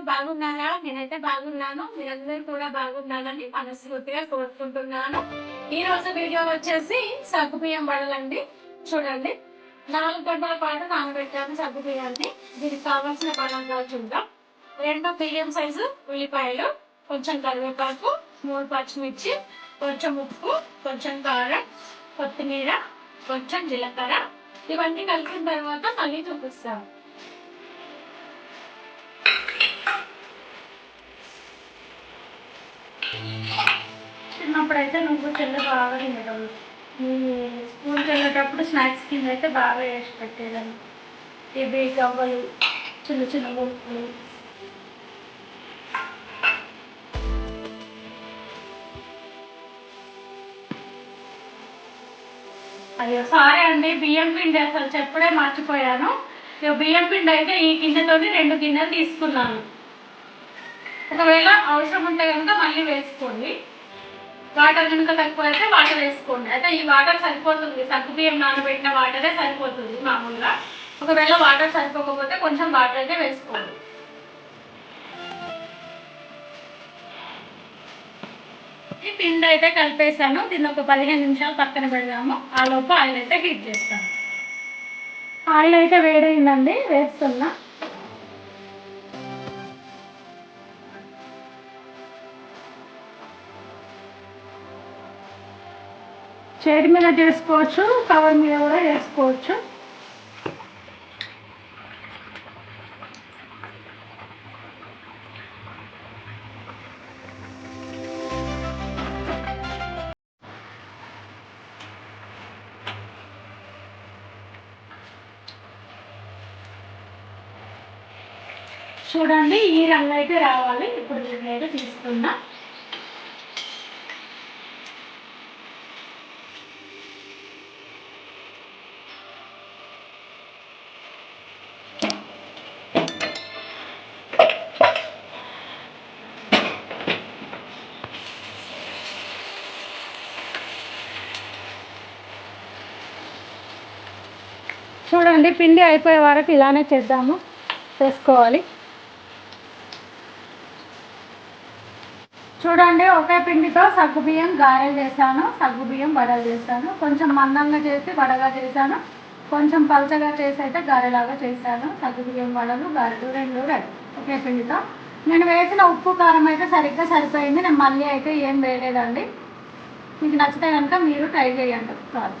బాగున్నారా? నేనైతే బాగున్నాను. మీరందరూ కూడా బాగున్నారని మనస్ఫూర్తిగా కోరుకుంటున్నాను. ఈ రోజు వీడియో వచ్చేసి సగ్గు బియ్యం వడలండి. చూడండి. నాలుగు గంటల పాటు నానబెట్టాను సగ్గు బియ్యాన్ని. దీనికి కావాల్సిన పదార్థాలు చూద్దాం. రెండు బియ్యం సైజు ఉల్లిపాయలు కొంచెం కరివేపాకు మూడు పచ్చిమిర్చి కొంచెం ఉప్పు కొంచెం కారం కొత్తిమీర కొంచెం జీలకర్ర. ఇవన్నీ కలిపిన తర్వాత మళ్ళీ చూపిస్తాను. చిన్నప్పుడైతే నువ్వు చెల్లి బాగా తినేటప్పుడు స్కూల్కి వెళ్ళేటప్పుడు స్నాక్స్ కింద అయితే బాగా వేసి పెట్టేదాన్ని. ఇవి గవ్వలు చిన్న చిన్న ముక్కలు. అయ్యో సారీ అండి బియ్యం పిండి అసలు చెప్పుడే మర్చిపోయాను. బియ్యం పిండి అయితే ఈ గిన్నెతోని రెండు గిన్నెలు తీసుకున్నాను. ఒకవేళ అవసరం ఉంటే కనుక మళ్ళీ వేసుకోండి. వాటర్ కనుక తక్కువ అయితే వాటర్ వేసుకోండి. అయితే ఈ వాటర్ సరిపోతుంది. సగ్గు బియ్యం నానబెట్టిన వాటరే సరిపోతుంది మామూలుగా. ఒకవేళ వాటర్ సరిపోకపోతే కొంచెం వాటర్ అయితే వేసుకోండి. ఈ పిండి అయితే కలిపేసాను దీన్ని ఒక పదిహేను నిమిషాలు పక్కన పెడదాము. ఆ లోపు ఆయిల్ అయితే హీట్ చేస్తాను. ఆయిల్ అయితే వేడైందండి. వేస్తున్నా. చేతి మీద చేసుకోవచ్చు కవర్ మీద కూడా చేసుకోవచ్చు. చూడండి ఈ రంగు అయితే రావాలి ఇప్పుడు దీన్ని అయితే తీసుకున్నా చూడండి పిండి అయిపోయే వరకు ఇలానే చేద్దాము. చేసుకోవాలి. చూడండి ఒకే పిండితో సగ్గు బియ్యం గారెలు చేశాను సగ్గు బియ్యం వడలు చేశాను. కొంచెం మందంగా చేసి వడగా చేశాను. కొంచెం పలచగా చేసి అయితే గారెలాగా చేశాను. సగ్గు బియ్యం వడలు గారెలు రెండు రెడీ. ఒకే పిండితో. నేను వేసిన ఉప్పు కారం అయితే సరిగ్గా సరిపోయింది. నేను మళ్ళీ అయితే ఏం వేయలేదండి. మీకు నచ్చితే కనుక మీరు ట్రై చేయండి. ఒకసారి